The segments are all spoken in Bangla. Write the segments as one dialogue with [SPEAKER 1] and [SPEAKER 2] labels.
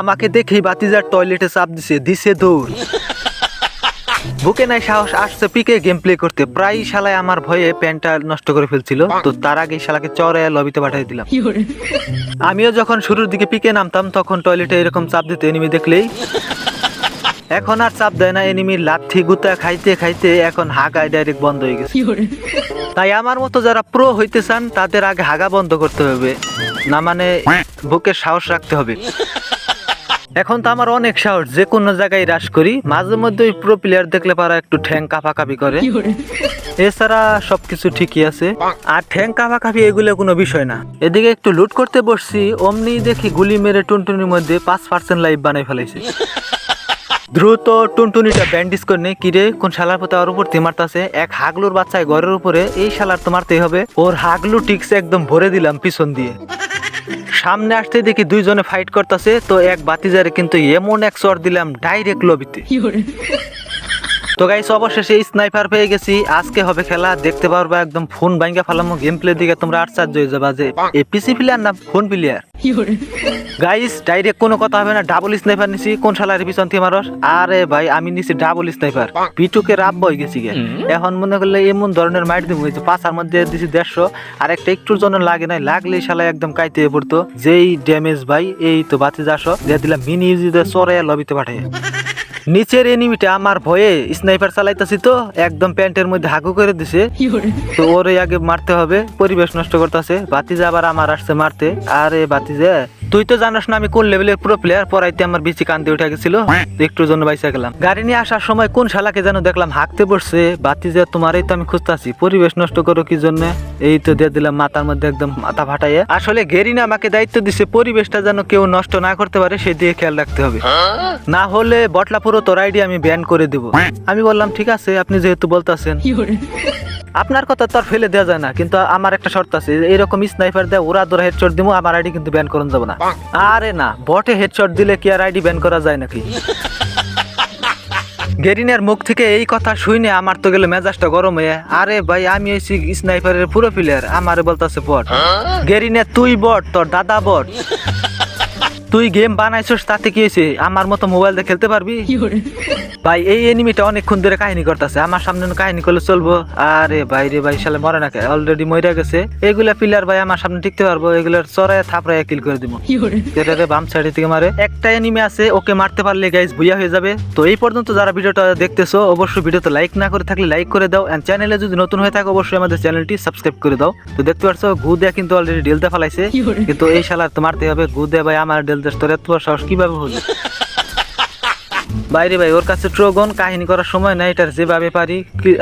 [SPEAKER 1] আমাকে দেখেই বাতিজার টয়লেটে চাপ দিছে দিছে দৌড় বুকে নাই সাহস আসছে পিকে গেম প্লে করতে। প্রায় শালায় আমার ভয়ে প্যান্টটা নষ্ট করে ফেলছিল। তো তার আগে শালাকে চড়ে লবিতে পাঠিয়ে দিলাম। আমিও যখন শুরুর দিকে পিকে নামতাম তখন টয়লেটে এরকম চাপ দিতে এনিমি দেখলেই। এখন আর চাপ দেয় না এনিমির লাথি গুতা খাইতে খাইতে এখন হাগায় ডাইরেক্ট বন্ধ হয়ে গেছে। তাই আমার মতো যারা প্রো হইতে চান তাদের আগে হাগা বন্ধ করতে হবে। না মানে বুকে সাহস রাখতে হবে। এখন তো আমার অনেক সাহস যে কোনো জায়গায় হ্রাস করি মাঝে মধ্যে ওই প্রো প্লেয়ার দেখলে পারা একটু ঠ্যাং কাঁপাকাপি করে। এছাড়া সবকিছু ঠিকই আছে। আর ঠ্যাং কাঁপাকাপি এগুলো কোনো বিষয় না। এদিকে একটু লুট করতে বসছি অমনি দেখি গুলি মেরে টুনটুনির মধ্যে পাঁচ পার্সেন্ট লাইফ বানাই ফেলাইছে। দ্রুত টুনটুনিটা ব্যান্ডিস করে নেই কিরে কোন শালার পথে ওর উপর মারতাছে এক হাগলুর বাচ্চায় ঘরের উপরে এই শালার তো মারতেই হবে। ওর হাগলু টিক্স একদম ভরে দিলাম পিছন দিয়ে। সামনে আসতে দেখি দুইজনে ফাইট করতেছে, তো এক বাতিজারে কিন্তু এমন এক চর দিলাম ডাইরেক্ট লবিতে তো গাইস অবশেষে স্নাইপার পেয়ে গেছি। আজকে হবে খেলা দেখতে পারবা একদম ফোন ভাঙ্গা ফেলামো গেম প্লে দিকে তোমরা আশ্চর্য হয়ে যাবা যে এ পিসি প্লেয়ার না ফোন প্লেয়ার গাইস ডাইরেক্ট কোনো কথা হবে না ডাবল স্নাইপার নিছি কোন শালার পিছন থেকে মারস? আরে ভাই আমি নিছি ডাবল স্নাইপার পিটুকে রাব হয়ে গেছি গে। এখন মনে করলে এমন ধরনের মাইট দিব হয়েছে পাঁচার মধ্যে দিছি দেড়শো আর একটা একটুর জন্য লাগে নাই লাগলে শালা একদম কাইতে পড়তো। যেই ড্যামেজ ভাই এই তো বাতি যাসো দিয়ে দিলাম মিনি ইউজিতে চড়ে লবিতে পাঠাই নিচের এনিমিটা আমার ভয়ে স্নাইপার চালাইতেছি তো একদম প্যান্টের মধ্যে হাগু করে দিছে। তো ওরে আগে মারতে হবে পরিবেশ নষ্ট করতেছে। বাতিজা আবার আমার আসছে মারতে। আরে বাতিজা তুই তো জানাস না আমি কোন লেভেলের প্রো প্লেয়ার পড়াইতে আমার বেশি কান্দি উঠে গেছিল। একটুর জন্য বাইসা গেলাম। গাড়ি নিয়ে আসার সময় কোন শালাকে যেন দেখলাম হাঁকতে বসছে বাতিজা তোমার এই তো আমি খুঁজতাছি। পরিবেশ নষ্ট করো কি জন্য? এই তো দিয়ে দিলাম মাথার মধ্যে একদম মাথা ফাটাইয়ে। আসলে গেরিনা আমাকে দায়িত্ব দিছে পরিবেশটা যেন কেউ নষ্ট না করতে পারে সেদিকে খেয়াল রাখতে হবে। না হলে বটলা পুরো তোর আইডি আমি ব্যান করে দেব। আমি বললাম ঠিক আছে আপনি যেহেতু বলতেছেন। আপনার কথা তো আর ফেলে দেওয়া যায় না কিন্তু আমার একটা শর্ত আছে এরকম স্নাইপার দেয় ওরা ধরে হেডশট দিব আমার আইডি কিন্তু ব্যান করুন যাব না। আরে না বটে হেডশট দিলে কি আর আইডি ব্যান করা যায় নাকি? গেরিনের মুখ থেকে এই কথা শুনে আমার তো গেলে মেজাজটা গরম হয়ে আরে ভাই আমি হয়েছি স্নাইপারের পুরো প্লেয়ার আমারে বলতেছে বট গেরিনে তুই বট তোর দাদা বট তুই গেম বানাইছিস তাতে কি হয়েছে আমার মতো মোবাইল দিয়ে খেলতে পারবি? ভাই এই এনিমিটা অনেকক্ষণ ধরে কাহিনী করতেছে। আমার সামনে কাহিনী করলে চলবো। আরে ভাই রে ভাই সালে মরে না অলরেডি মরে গেছে। এগুলা প্লেয়ার ভাই আমার সামনে টিকতে পারব। এগুলার চড়ায় থাপড়ায় কিল করে দিব। রে বাম সাইডে থেকে মারে। একটা এনিমি আছে ওকে মারতে পারলে গাইজ বুইয়া হয়ে যাবে। তো এই পর্যন্ত যারা ভিডিওটা দেখতেছো অবশ্যই ভিডিওতে লাইক না করে থাকলে লাইক করে দাও। এন্ড চ্যানেলে যদি নতুন হয়ে থাকে অবশ্যই আমাদের চ্যানেলটি সাবস্ক্রাইব করে দাও। তো দেখতে পারছ গু দেয়া কিন্তু অলরেডি ডেলতে ফেলাইছে। কিন্তু এই শালার তো মারতে হবে। গু দেয়া ভাই আমার ডেলতে তোর এত সাহস কীভাবে হলো? বাইরে ভাই, ওর কাছে ট্রোগন কাহিনী করার সময় না এটার যেভাবে পারি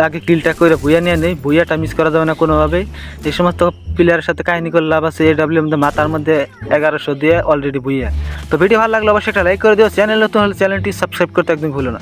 [SPEAKER 1] আগে কিলটা করে ভুইয়া নিয়ে নেই ভুইয়াটা মিস করা যাবে না কোনোভাবে এই সমস্ত প্লেয়ারের সাথে কাহিনী করে লাভ আছে এডাব্লিউ এমদের মাথার মধ্যে এগারোশো দিয়ে অলরেডি ভুইয়া তো ভিডিও ভালো লাগল অবশ্যই একটা লাইক করে দিও, চ্যানেল নতুন হলে চ্যানেলটি সাবস্ক্রাইব করতে একদম ভুলো না।